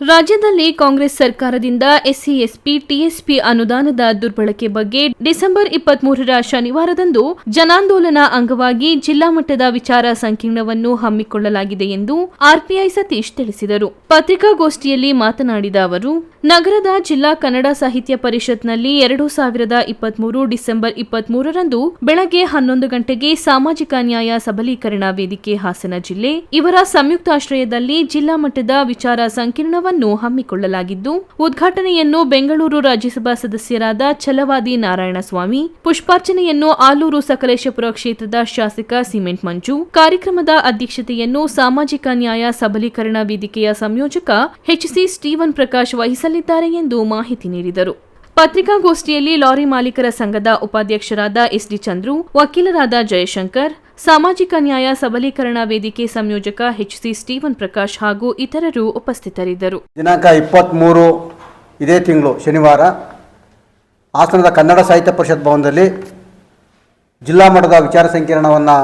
ರಾಜ್ಯದಲ್ಲಿ ಕಾಂಗ್ರೆಸ್ ಸರ್ಕಾರದಿಂದ SC SP TSP ಅನುದಾನದ ದುರ್ಬಳಕೆ ಬಗ್ಗೆ ಡಿಸೆಂಬರ್ ಇಪ್ಪತ್ಮೂರರ ಶನಿವಾರದಂದು ಜನಾಂದೋಲನ ಅಂಗವಾಗಿ ಜಿಲ್ಲಾ ಮಟ್ಟದ ವಿಚಾರ ಸಂಕಿರಣವನ್ನು ಹಮ್ಮಿಕೊಳ್ಳಲಾಗಿದೆ ಎಂದು ಆರ್ಪಿಐ ಸತೀಶ್ ತಿಳಿಸಿದರು. ಪತ್ರಿಕಾಗೋಷ್ಠಿಯಲ್ಲಿ ಮಾತನಾಡಿದ ಅವರು, ನಗರದ ಜಿಲ್ಲಾ ಕನ್ನಡ ಸಾಹಿತ್ಯ ಪರಿಷತ್ನಲ್ಲಿ ಎರಡು ಸಾವಿರದ ಇಪ್ಪತ್ಮೂರು ಡಿಸೆಂಬರ್ ಇಪ್ಪತ್ಮೂರರಂದು ಬೆಳಗ್ಗೆ ಹನ್ನೊಂದು ಗಂಟೆಗೆ ಸಾಮಾಜಿಕ ನ್ಯಾಯ ಸಬಲೀಕರಣ ವೇದಿಕೆ ಹಾಸನ ಜಿಲ್ಲೆ, ಇವರ ಸಂಯುಕ್ತಾಶ್ರಯದಲ್ಲಿ ಜಿಲ್ಲಾ ಮಟ್ಟದ ವಿಚಾರ ಸಂಕಿರಣವನ್ನು ಹಮ್ಮಿಕೊಳ್ಳಲಾಗಿದ್ದು, ಉದ್ಘಾಟನೆಯನ್ನು ಬೆಂಗಳೂರು ರಾಜ್ಯಸಭಾ ಸದಸ್ಯರಾದ ಛಲವಾದಿ ನಾರಾಯಣಸ್ವಾಮಿ, ಪುಷ್ಪಾರ್ಚನೆಯನ್ನು ಆಲೂರು ಸಕಲೇಶಪುರ ಕ್ಷೇತ್ರದ ಶಾಸಕ ಸಿಮೆಂಟ್ ಮಂಜು, ಕಾರ್ಯಕ್ರಮದ ಅಧ್ಯಕ್ಷತೆಯನ್ನು ಸಾಮಾಜಿಕ ನ್ಯಾಯ ಸಬಲೀಕರಣ ವೇದಿಕೆಯ ಸಂಯೋಜಕ ಎಚ್ಸಿ ಸ್ಟೀವನ್ ಪ್ರಕಾಶ್ ವಹಿಸಲಿದ್ದಾರೆ ಎಂದು ಮಾಹಿತಿ ನೀಡಿದರು. ಪತ್ರಿಕಾಗೋಷ್ಠಿಯಲ್ಲಿ ಲಾರಿ ಮಾಲೀಕರ ಸಂಘದ ಉಪಾಧ್ಯಕ್ಷರಾದ ಎಸ್ಡಿ ಚಂದ್ರು, ವಕೀಲರಾದ ಜಯಶಂಕರ್, ಸಾಮಾಜಿಕ ನ್ಯಾಯ ಸಬಲೀಕರಣ ವೇದಿಕೆ ಸಂಯೋಜಕ ಎಚ್ಸಿ ಸ್ಟೀವನ್ ಪ್ರಕಾಶ್ ಹಾಗೂ ಇತರರು ಉಪಸ್ಥಿತರಿದ್ದರು. ದಿನಾಂಕ ಇಪ್ಪತ್ತ್ಮೂರು ಇದೇ ತಿಂಗಳು, ಶನಿವಾರ, ಹಾಸನದ ಕನ್ನಡ ಸಾಹಿತ್ಯ ಪರಿಷತ್ ಭವನದಲ್ಲಿ ಜಿಲ್ಲಾ ಮಟ್ಟದ ವಿಚಾರ ಸಂಕಿರಣವನ್ನು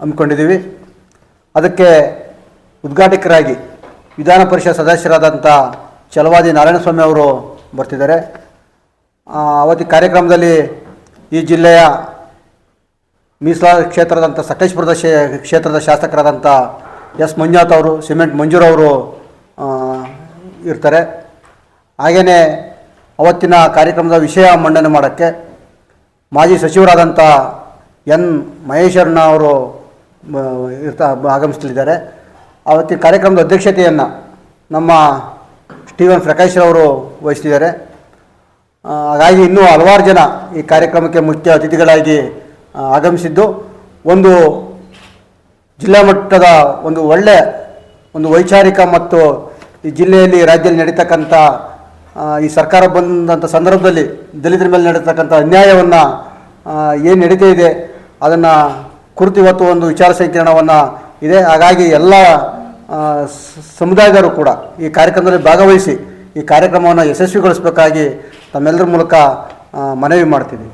ಹಮ್ಮಿಕೊಂಡಿದ್ದೀವಿ. ಅದಕ್ಕೆ ಉದ್ಘಾಟಕರಾಗಿ ವಿಧಾನ ಪರಿಷತ್ ಸದಸ್ಯರಾದಂಥ ಚಲವಾದಿ ನಾರಾಯಣಸ್ವಾಮಿ ಅವರು ಬರ್ತಿದ್ದಾರೆ. ಅವತ್ತಿನ ಕಾರ್ಯಕ್ರಮದಲ್ಲಿ ಈ ಜಿಲ್ಲೆಯ ಮೀಸಲಾದ ಕ್ಷೇತ್ರದಂಥ ಸಕಲೇಶ್ಪುರದ ಶೇ ಕ್ಷೇತ್ರದ ಶಾಸಕರಾದಂಥ ಎಸ್ ಮಂಜುನಾಥ್ ಅವರು ಸಿಮೆಂಟ್ ಮಂಜೂರವರು ಇರ್ತಾರೆ. ಹಾಗೆಯೇ ಅವತ್ತಿನ ಕಾರ್ಯಕ್ರಮದ ವಿಷಯ ಮಂಡನೆ ಮಾಡೋಕ್ಕೆ ಮಾಜಿ ಸಚಿವರಾದಂಥ ಎನ್ ಮಹೇಶ್ವರಣ್ಣ ಅವರು ಇರ್ತಾ ಆಗಮಿಸಲಿದ್ದಾರೆ. ಅವತ್ತಿನ ಕಾರ್ಯಕ್ರಮದ ಅಧ್ಯಕ್ಷತೆಯನ್ನು ನಮ್ಮ ಸ್ಟೀವನ್ ಪ್ರಕಾಶ್ರವರು ವಹಿಸ್ತಿದ್ದಾರೆ ಆ, ಹಾಗಾಗಿ ಇನ್ನೂ ಹಲವಾರು ಜನ ಈ ಕಾರ್ಯಕ್ರಮಕ್ಕೆ ಮುಖ್ಯ ಅತಿಥಿಗಳಾಗಿ ಆಗಮಿಸಿದ್ದು. ಒಂದು ಜಿಲ್ಲಾ ಮಟ್ಟದ ಒಂದು ಒಳ್ಳೆ, ಒಂದು ವೈಚಾರಿಕ ಮತ್ತು ಈ ಜಿಲ್ಲೆಯಲ್ಲಿ, ರಾಜ್ಯದಲ್ಲಿ ನಡೀತಕ್ಕಂಥ ಈ ಸರ್ಕಾರ ಬಂದಂಥ ಸಂದರ್ಭದಲ್ಲಿ, ದಲಿತರ ಮೇಲೆ ನಡೀತಕ್ಕಂಥ ಅನ್ಯಾಯವನ್ನು ಏನು ನಡೀತಾ ಇದೆ, ಅದನ್ನು ಕುರಿತು ಇವತ್ತು ಒಂದು ವಿಚಾರ ಸಂಕಿರಣವನ್ನು ಇದೆ. ಹಾಗಾಗಿ ಎಲ್ಲ ಸಮುದಾಯದವರು ಕೂಡ ಈ ಕಾರ್ಯಕ್ರಮದಲ್ಲಿ ಭಾಗವಹಿಸಿ ಈ ಕಾರ್ಯಕ್ರಮವನ್ನು ಯಶಸ್ವಿಗೊಳಿಸಬೇಕಾಗಿ ತಮ್ಮೆಲ್ಲರ ಮೂಲಕ ಮನವಿ ಮಾಡ್ತೀನಿ